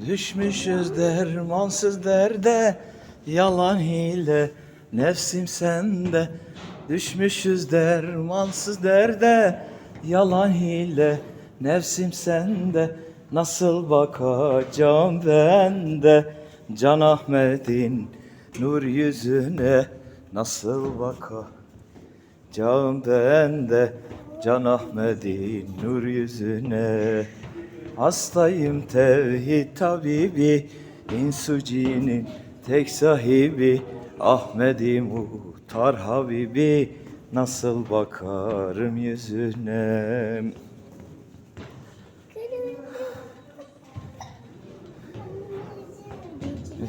Düşmüşüz dermansız derde Yalan hile Nefsim sende. Düşmüşüz dermansız derde Yalan hile Nefsim sende. Nasıl bakacağım ben de Can Ahmet'in nur yüzüne? Nasıl bakacağım ben de Can Ahmet'in nur yüzüne Hastayım tevhid tabibi İnsucinin tek sahibi Ahmedi Muhtar Habibi. Nasıl bakarım yüzüne?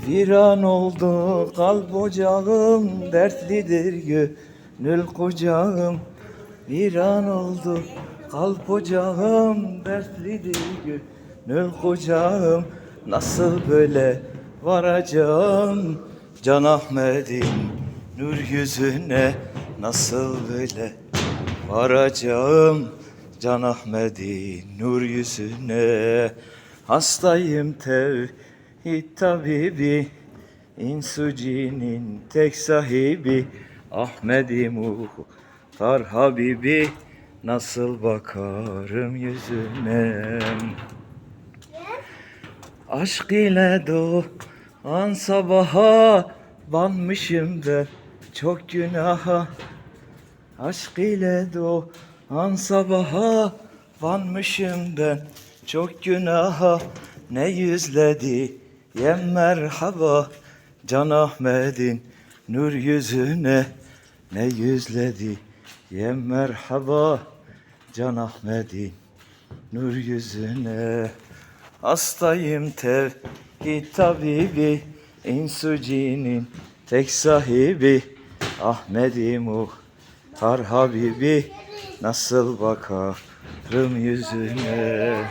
Viran oldu kalp ocağım Dertlidir gönül kucağım Viran oldu. Kalp ocağım Dertlidir gönül kucağım Nasıl böyle varacağım? Can Ahmet'in nur yüzüne Nasıl böyle varacağım? Can Ahmet'in nur yüzüne Hastayım tevhid tabibi. İnsucinin tek sahibi Ahmedi Muhtar Habibi Nasıl bakarım yüzüne Aşk ile doğan sabaha Banmışım ben çok günaha. Aşk ile doğan sabaha Vanmışım ben çok günaha. Ne yüzledi yem merhaba Can Ahmet'in nur yüzüne. Ne yüzledi yem merhaba Can Ahmet'in nur yüzüne Hastayım tevhid tabibi İnsucinin tek sahibi Ahmedi Muhtar Habibi. Nasıl bakarım yüzüne